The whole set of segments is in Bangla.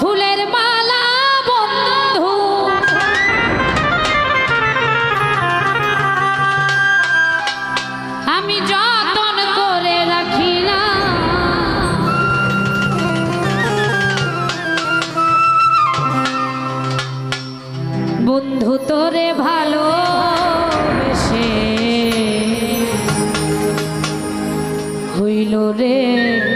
ফুলের মালা বন্ধু। আমি যতন করে রাখি না। বন্ধু তোরে ভালো হইল রে।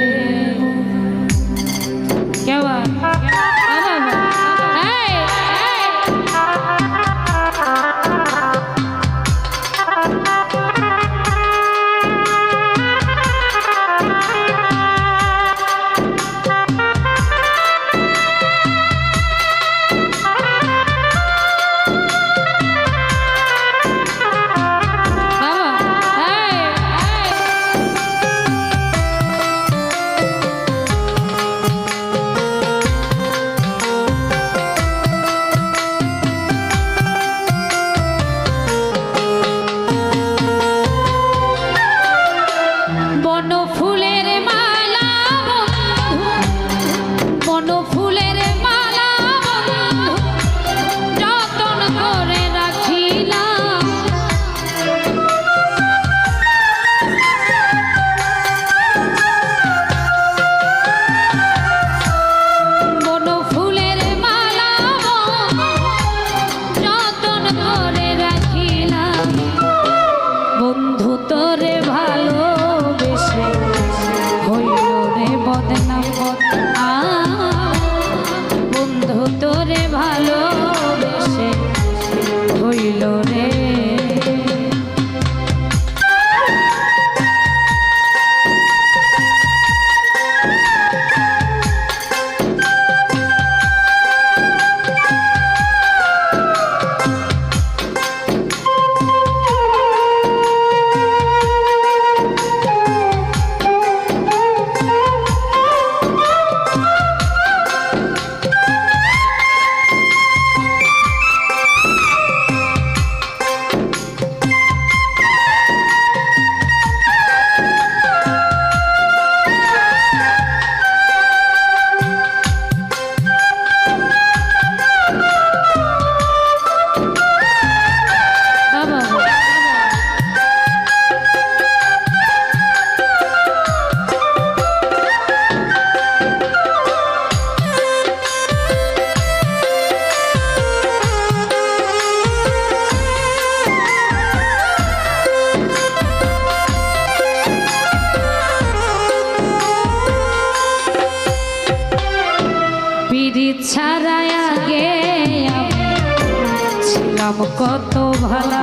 রাম কত ভালো।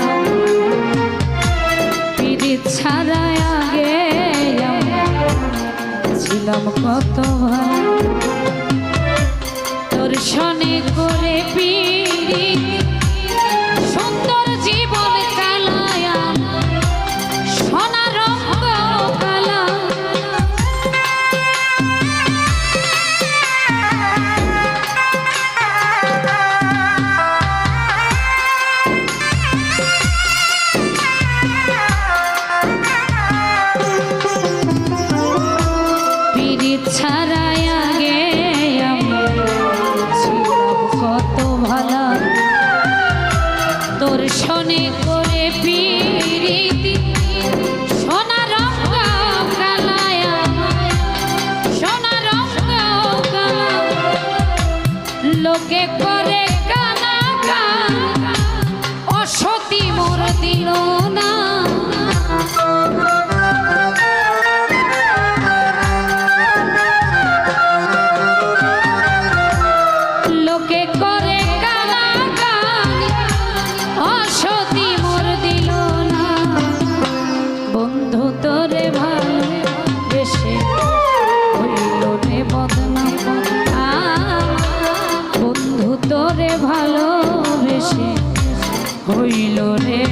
ছিলাম কত ভালো। দর্শনে করে পিড়ি কে করে কানা কান? অসতি মোর দিনও হইল রে।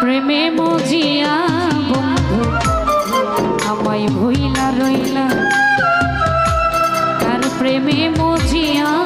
প্রেমে মজিয়া বন্ধু। আমায় ভইলা রইলা তার প্রেমে মজিয়া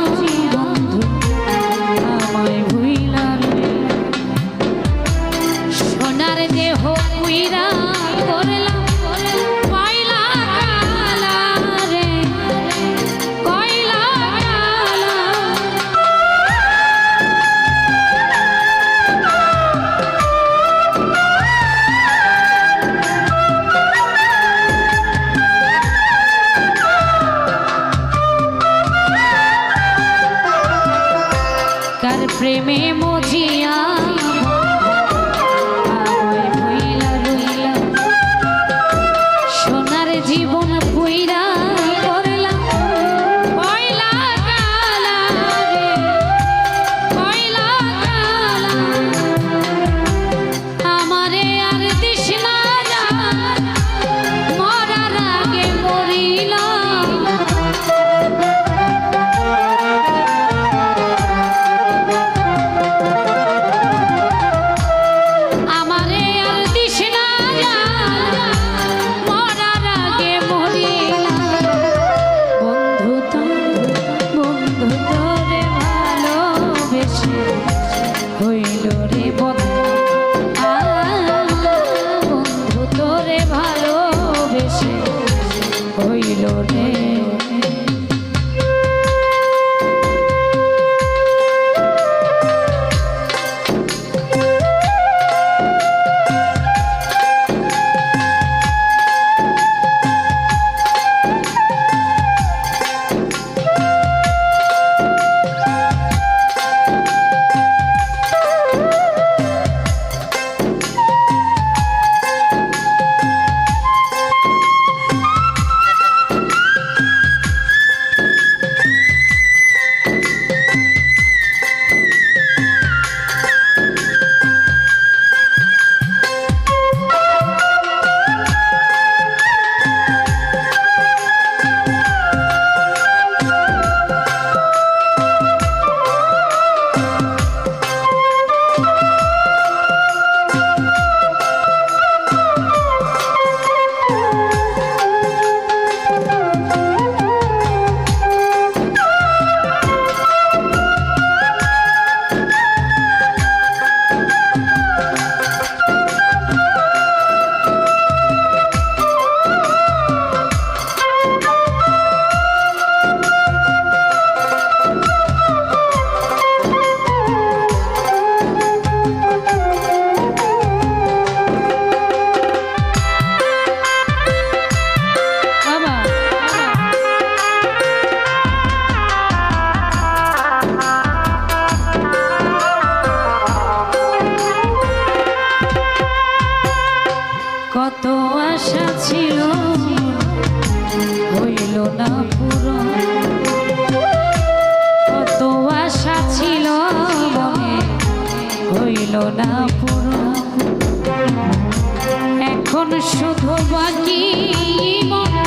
প্রেমে মজিয়া। এখন শুধু বাকি মন